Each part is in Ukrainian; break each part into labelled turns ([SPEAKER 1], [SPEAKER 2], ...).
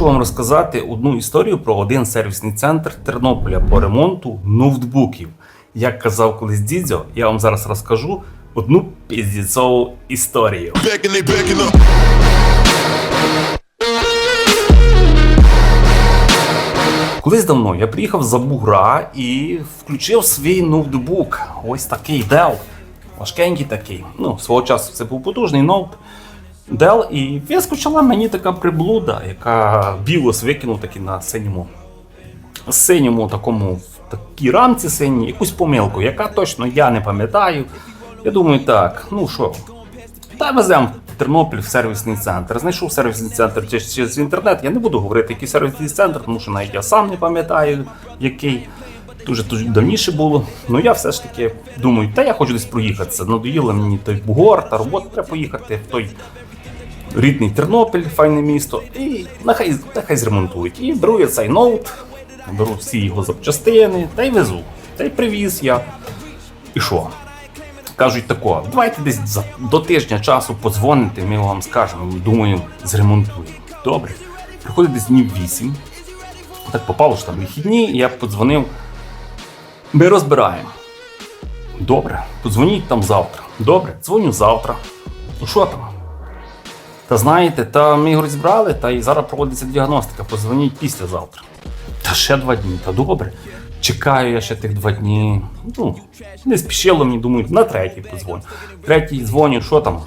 [SPEAKER 1] Хочу вам розказати одну історію про один сервісний центр Тернополя по ремонту ноутбуків. Як казав колись Дідзьо, я вам зараз розкажу одну піздіцову історію. Колись давно я приїхав за бугра і включив свій ноутбук. Ось такий Dell. Важкенький такий. Ну, свого часу це був потужний ноут. Dell, і вискочила мені така приблуда, яка білос викинув таки на синьому. Синьому такому в такій рамці синій, якусь помилку, яка точно я не пам'ятаю. Я думаю, так, ну що, та веземо в Тернопіль в сервісний центр. Знайшов сервісний центр через, через інтернет. Я не буду говорити, який сервісний центр, тому що навіть я сам не пам'ятаю, який. Дуже дуже давніше було. Ну я все ж таки думаю, та я хочу десь проїхатися. Надоїло мені той бугор та робота, треба поїхати в той рідний Тернопіль, файне місто. І нехай, нехай зремонтують. І беру я цей ноут, беру всі його запчастини та й везу. Та й привіз я. І що? Кажуть тако, давайте десь за, до тижня часу подзвоните, ми вам скажемо, думаю, зремонтуємо. Добре. Приходить десь днів 8. Так попало, що там вихідні, і я подзвонив. Ми розбираємо. Добре, подзвоніть там завтра. Добре, дзвоню завтра. Ну що там? Та знаєте, та ми його розібрали, та і зараз проводиться діагностика. Подзвоніть післязавтра. Та ще два дні, та добре. Чекаю я ще тих два дні. Ну, не спішило мені, думаю, на третій подзвоню. Третій дзвоню, що там?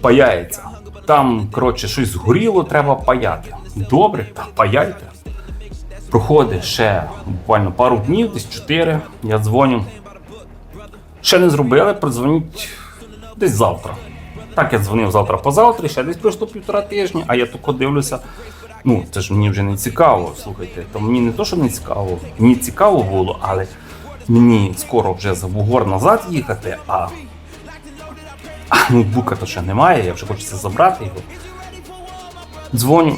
[SPEAKER 1] Паяється. Там, коротше, щось згоріло, треба паяти. Добре, та паяйте. Проходить ще буквально пару днів, десь чотири. Я дзвоню. Ще не зробили, продзвоніть десь завтра. Так я дзвонив завтра позавтра, ще десь пройшло півтора тижні, а я тако дивлюся. Ну, це ж мені вже не цікаво, слухайте. То мені не то, що не цікаво, мені цікаво було, але мені скоро вже за бугор назад їхати, а, а ноутбука то ще немає, я вже хочеться забрати його. Дзвоню.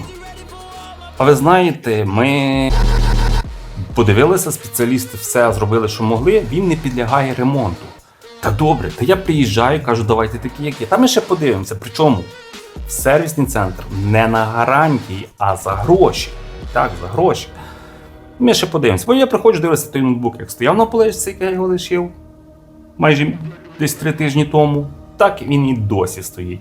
[SPEAKER 1] А ви знаєте, ми подивилися, спеціалісти все зробили, що могли, він не підлягає ремонту. Та добре, та я приїжджаю, кажу, давайте такі, як є. Та ми ще подивимося. Причому сервісний центр не на гарантії, а за гроші. Так, за гроші. Ми ще подивимося. Бо я приходжу, дивлюся той ноутбук, як стояв на поличці, як я його лишив майже десь три тижні тому. Так він і досі стоїть.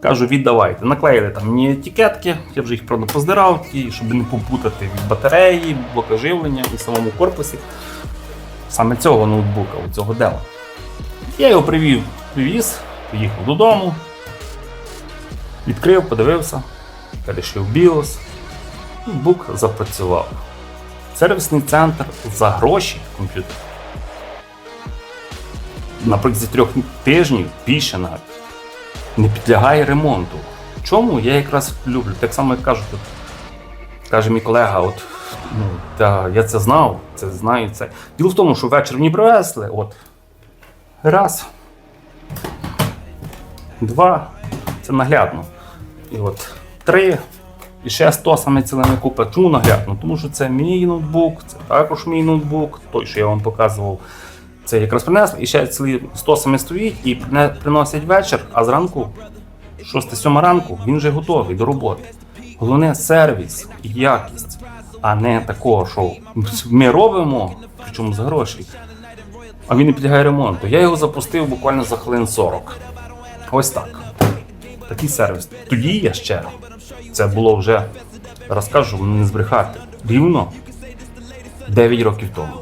[SPEAKER 1] Кажу, віддавайте. Наклеїли там мені етикетки, я вже їх правда поздирав, щоб не попутати від батареї, блока живлення і самому корпусі. Саме цього ноутбука, цього дела. Я його привів, привіз, приїхав додому, відкрив, подивився, перейшов BIOS. Ноутбук запрацював. Сервісний центр за гроші комп'ютер. Наприкінці трьох тижнів більше навіть не підлягає ремонту. Чому? Я якраз люблю. Так само, як кажуть, каже мій колега, от, ну, та, я це знав, це знаю це. Діло в тому, що ввечері мені привезли, от, раз, два, це наглядно. І от три, і ще 100 саме цілими купа. Чому наглядно? Тому що це мій ноутбук, це також мій ноутбук, той, що я вам показував. Це якраз принесли, і ще цілі 100 саме стоїть і приносять вечір, а зранку, 6-7 ранку, він вже готовий до роботи. Головне сервіс і якість, а не такого, що ми робимо, причому за гроші, а він не підлягає ремонту. Я його запустив буквально за хвилин 40. Ось так. Такий сервіс. Тоді я ще, це було вже, розкажу, не збрехати, рівно 9 років тому.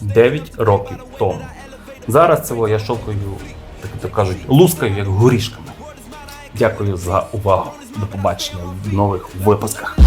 [SPEAKER 1] 9 років тому. Зараз цього я шокою, так то кажуть, лускаю як горішками. Дякую за увагу. До побачення в нових випусках.